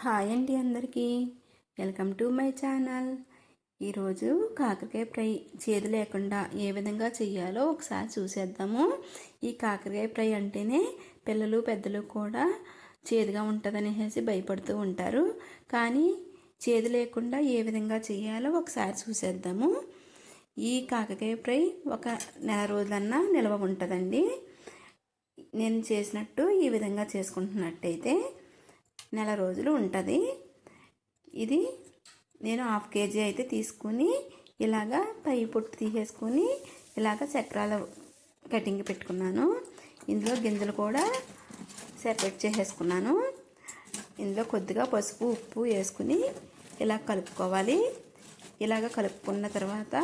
Hi అండి అందరికీ. Welcome to my channel. ఈరోజు కాకరకాయ ఫ్రై చేదు లేకుండా ఏ విధంగా చేయాలో ఒకసారి చూసేద్దాము. ఈ కాకరకాయ ఫ్రై అంటేనే పిల్లలు పెద్దలు కూడా చేదుగా ఉంటుందనేసి భయపడుతూ ఉంటారు. కానీ చేదు లేకుండా ఏ విధంగా చేయాలో ఒకసారి చూసేద్దాము. ఈ కాకరకాయ ఫ్రై ఒక నెల రోజులన్నా నిల్వ ఉంటుందండి. నేను చేసినట్టు ఈ విధంగా చేసుకుంటున్నట్టయితే నెల రోజులు ఉంటుంది. ఇది నేను హాఫ్ కేజీ అయితే తీసుకుని ఇలాగా పై పొట్టు తీసేసుకొని ఇలాగ చక్రాల కటింగ్ పెట్టుకున్నాను. ఇందులో గింజలు కూడా సెపరేట్ చేసేసుకున్నాను. ఇందులో కొద్దిగా పసుపు ఉప్పు వేసుకుని ఇలా కలుపుకోవాలి. ఇలాగ కలుపుకున్న తర్వాత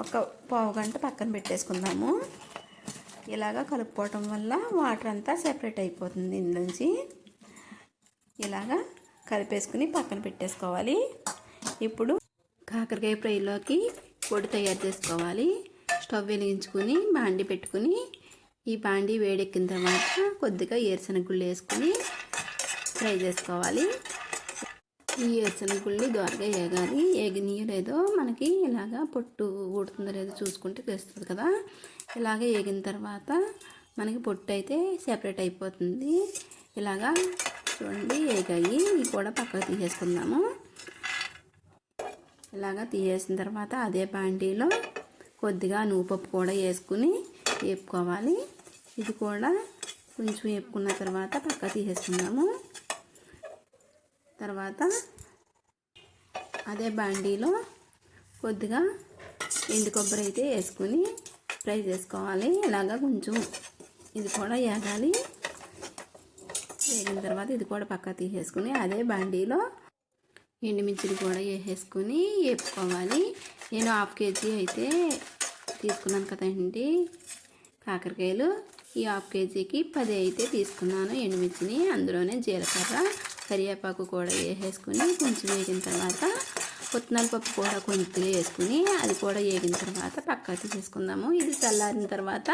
ఒక పావు గంట పక్కన పెట్టేసుకుందాము. ఇలాగ కలుపుకోవటం వల్ల వాటర్ అంతా సెపరేట్ అయిపోతుంది ఇందులోంచి. ఇలాగా కలిపేసుకుని పక్కన పెట్టేసుకోవాలి. ఇప్పుడు కాకరకాయ ఫ్రైలోకి పొడి తయారు చేసుకోవాలి. స్టవ్ వెలిగించుకుని బాండి పెట్టుకుని ఈ బాండి వేడెక్కిన తర్వాత కొద్దిగా ఏరుశనగుళ్ళు వేసుకుని ఫ్రై చేసుకోవాలి. ఈ ఏరుశనగుళ్ళు దోరగా వేగాలి ఏగినాయో లేదో మనకి ఇలాగా పొట్టు ఊడుతుందో లేదో చూసుకుంటే తెలుస్తుంది కదా. ఇలాగ ఏగిన తర్వాత మనకి పొట్టు అయితే సెపరేట్ అయిపోతుంది. ఇలాగా చూడండి ఏగాయి ఇవి కూడా పక్కకు తీసేసుకుందాము. ఇలాగా తీసేసిన తర్వాత అదే బాండీలో కొద్దిగా నువ్వుపప్పు కూడా వేసుకుని వేపుకోవాలి. ఇది కూడా కొంచెం వేపుకున్న తర్వాత పక్క తీసేసుకుందాము. తర్వాత అదే బాండీలో కొద్దిగా ఎండు కొబ్బరి అయితే వేసుకుని ఫ్రై చేసుకోవాలి. ఇలాగ కొంచెం ఇది కూడా వేగాలి. వేగిన తర్వాత ఇది కూడా పక్క తీసేసుకుని అదే బండిలో ఎండుమిర్చిని కూడా వేసేసుకుని వేపుకోవాలి. నేను హాఫ్ కేజీ అయితే తీసుకున్నాను కదండి కాకరకాయలు. ఈ హాఫ్ కేజీకి పది అయితే తీసుకున్నాను ఎండుమిర్చిని. అందులోనే జీలకర్ర కరివేపాకు కూడా వేసేసుకుని కొంచెం వేగిన తర్వాత పుట్నాల పప్పు కూడా కొంచెం వేసుకుని అది కూడా వేగిన తర్వాత పక్కా తీసేసుకుందాము. ఇది చల్లారిన తర్వాత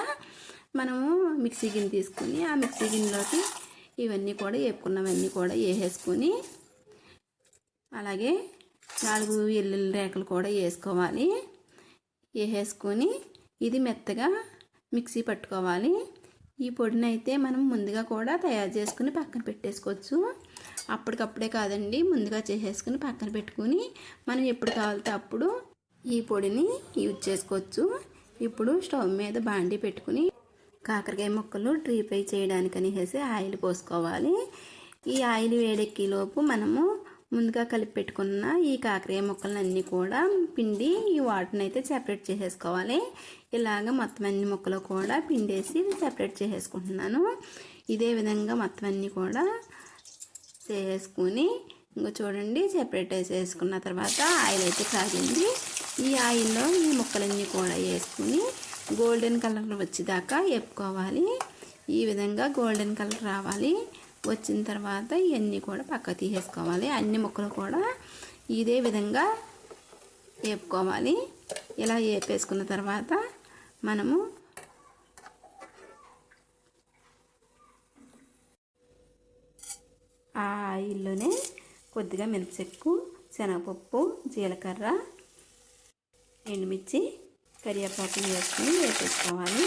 మనము మిక్సీ గిన్నె తీసుకుని ఆ మిక్సీ గిన్నెలోకి ఇవన్నీ కూడా వేపుకున్నవన్నీ కూడా వేసేసుకొని అలాగే నాలుగు ఎల్లుల్లి రేకలు కూడా వేసుకోవాలి. వేసేసుకొని ఇది మెత్తగా మిక్సీ పట్టుకోవాలి. ఈ పొడిని అయితే మనం ముందుగా కూడా తయారు చేసుకుని పక్కన పెట్టేసుకోవచ్చు. అప్పటికప్పుడే కాదండి ముందుగా చేసేసుకుని పక్కన పెట్టుకుని మనం ఎప్పుడు కావాలితే అప్పుడు ఈ పొడిని యూజ్ చేసుకోవచ్చు. ఇప్పుడు స్టవ్ మీద బాండి పెట్టుకుని కాకరకాయ ముక్కలు డ్రీ ఫ్రై చేయడానికి అనేసి ఆయిల్ పోసుకోవాలి. ఈ ఆయిల్ వేడెక్కిలోపు మనము ముందుగా కలిపి పెట్టుకున్న ఈ కాకరకాయ ముక్కలన్నీ కూడా పిండి ఈ వాటర్ని అయితే సెపరేట్ చేసేసుకోవాలి. ఇలాగ మొత్తం అన్ని ముక్కలు కూడా పిండేసి సెపరేట్ చేసేసుకుంటున్నాను. ఇదే విధంగా మొత్తం అన్నీ కూడా చేసుకుని ఇంకా చూడండి సెపరేట్ వేసేసుకున్న తర్వాత ఆయిల్ అయితే కాగింది. ఈ ఆయిల్లో ఈ ముక్కలన్నీ కూడా వేసుకుని గోల్డెన్ కలర్ వచ్చేదాకా వేపుకోవాలి ఈ విధంగా గోల్డెన్ కలర్ రావాలి. వచ్చిన తర్వాత ఇవన్నీ కూడా పక్క తీసేసుకోవాలి. అన్ని ముక్కలు కూడా ఇదే విధంగా వేపుకోవాలి. ఇలా వేపేసుకున్న తర్వాత మనము ఆ ఆయిల్లోనే కొద్దిగా మినపచెక్కు శనగపప్పు జీలకర్ర ఎండుమిర్చి కరివేపాకు వేసుకుని వేసేసుకోవాలి.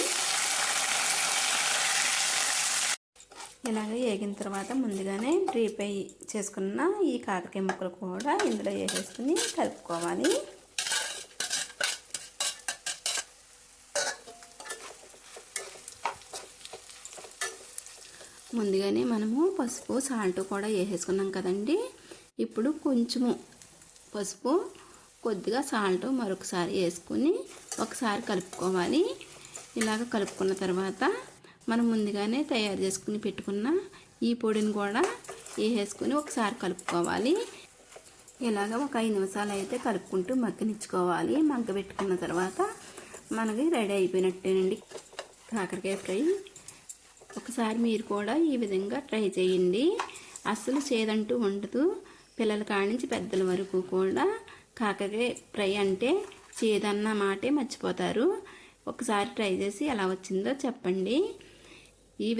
ఇలాగ వేగిన తర్వాత ముందుగానే డ్రీపై చేసుకున్న ఈ కాకరకాయ ముక్కలు కూడా ఇందులో వేసేసుకుని కలుపుకోవాలి. ముందుగానే మనము పసుపు సాల్ట్ కూడా వేసేసుకున్నాం కదండి. ఇప్పుడు కొంచెము పసుపు కొద్దిగా సాల్ట్ మరొకసారి వేసుకుని ఒకసారి కలుపుకోవాలి. ఇలాగ కలుపుకున్న తర్వాత మనం ముందుగానే తయారు చేసుకుని పెట్టుకున్న ఈ పొడిని కూడా వేసేసుకుని ఒకసారి కలుపుకోవాలి. ఇలాగ ఒక ఐదు నిమిషాలు అయితే కలుపుకుంటూ మగ్గనిచ్చుకోవాలి. మగ్గ పెట్టుకున్న తర్వాత మనకి రెడీ అయిపోయినట్టేనండి. కాకరకాయ ఫ్రై ఒకసారి మీరు కూడా ఈ విధంగా ట్రై చేయండి. అస్సలు చేదంటూ ఉండదు. పిల్లల కాడి నుంచి పెద్దల వరకు కూడా కాకరకాయ ఫ్రై అంటే చేదన్న మాటే మర్చిపోతారు. ఒకసారి ట్రై చేసి ఎలా వచ్చిందో చెప్పండి. ఈ